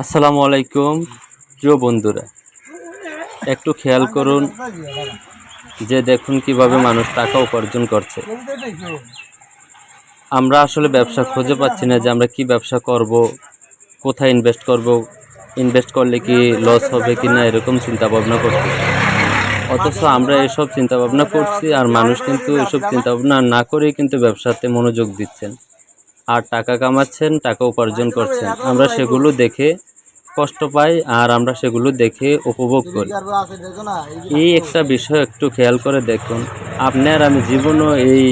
আসসালামু আলাইকুম, প্রিয় বন্ধুরা। একটু খেয়াল করুন যে দেখুন কীভাবে মানুষ টাকা উপার্জন করছে। আমরা আসলে ব্যবসা খুঁজে পাচ্ছি না যে আমরা কি ব্যবসা করব, কোথায় ইনভেস্ট করব ইনভেস্ট করলে কি লস হবে কি না, এরকম চিন্তা ভাবনা করছি। অথচ আমরা এসব চিন্তা ভাবনা করছি আর মানুষ কিন্তু এসব চিন্তা ভাবনা না করেই কিন্তু ব্যবসাতে মনোযোগ দিচ্ছেন। আর টাকা কামাচ্ছেন, টাকা উপার্জন করছেন। আমরা সেগুলো দেখে কষ্ট পাই আর আমরা সেগুলো দেখে উপভোগ করি। এই একটা বিষয় একটু খেয়াল করে দেখুন। আপনার আমি জীবনও এই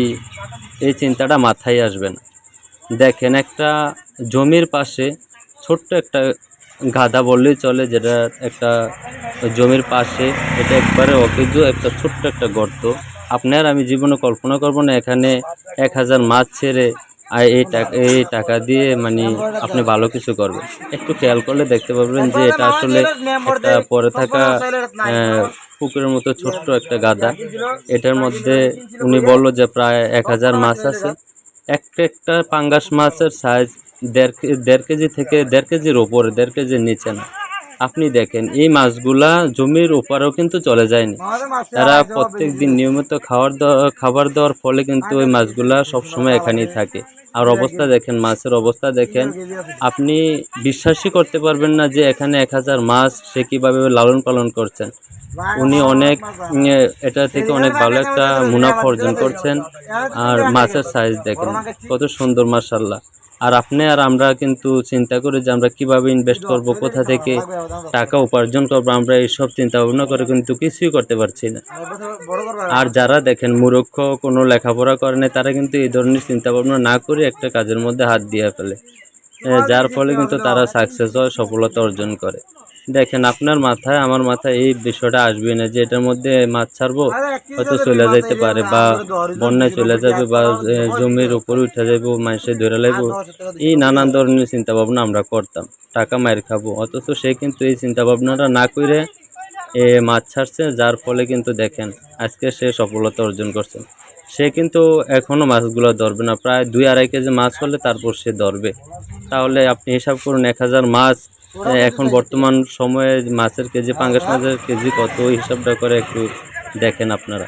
এই চিন্তাটা মাথায় আসবে না। দেখেন একটা জমির পাশে ছোট্ট একটা গাদা বললেই চলে, যেটা একটা জমির পাশে এটা একবারে অকেজো একটা ছোট্ট একটা গর্ত। আপনার আমি জীবনে কল্পনা করব না, এখানে এক হাজার মাছ ছেড়ে আর এই টাকা এই টাকা দিয়ে মানে আপনি ভালো কিছু করবেন। একটু খেয়াল করলে দেখতে পাবেন যে এটা আসলে একটা পরে থাকা পুকুরের মতো ছোট্ট একটা গাদা। এটার মধ্যে উনি বলল যে প্রায় এক হাজার মাছ আছে। একটা একটা পাঙ্গাস মাছের সাইজ দেড় দেড় কেজি থেকে দেড় কেজির ওপরে দেড় কেজির নিচে না। আপনি দেখেন এই মাছগুলা জমির ওপারেও কিন্তু চলে যায়নি। তারা প্রত্যেক দিন নিয়মিত খাবার দেওয়া খাবার দেওয়ার ফলে কিন্তু ওই মাছগুলা সবসময় এখানেই থাকে। আর অবস্থা দেখেন মাছের অবস্থা দেখেন আপনি বিশ্বাসই করতে পারবেন না যে এখানে এক হাজার মাছ সে কীভাবে লালন পালন করছেন। উনি অনেক এটা থেকে অনেক ভালো একটা মুনাফা অর্জন করছেন। আর মাছের সাইজ দেখেন কত সুন্দর মার্শাল্লাহ আর আপনি আর আমরা কিন্তু চিন্তা করি যে আমরা কীভাবে ইনভেস্ট করব, কোথা থেকে টাকা উপার্জন করব, আমরা এইসব চিন্তা ভাবনা করে কিন্তু কিছুই করতে পারছি না। আর যারা দেখেন মূরক্ষ কোনো লেখাপড়া করে না তারা কিন্তু এই ধরনের চিন্তা ভাবনা না করে একটা কাজের মধ্যে হাত দিয়ে ফেলে। যার ফলে কিন্তু তারা সাকসেস হয় সফলতা অর্জন করে। দেখেন, আপনার মাথায়, আমার মাথায় এই বিষয়টা আসবে না যে এটার মধ্যে মাছ ছাড়বো, হয়তো চলে যাইতে পারে বা বন্যায় চলে যাবে বা জমির উপরে উঠে যাব মানুষে ধরে লাগবো এই নানান ধরনের চিন্তা ভাবনা আমরা করতাম। টাকা মায়ের খাব। অথচ সে কিন্তু এই চিন্তা ভাবনাটা না করে এ মাছ ছাড়ছে, যার ফলে কিন্তু দেখেন, আজকে সে সফলতা অর্জন করছে। সে কিন্তু এখনও মাছগুলো ধরবে না। প্রায় দুই আড়াই কেজি মাছ হলে তারপর সে ধরবে। তাহলে আপনি হিসাব করুন, এক হাজার মাছ এখন বর্তমান সময়ে মাছের কেজি, পাঙ্গাস মাছের কেজি কত? হিসাবটা করে একটু দেখেন আপনারা।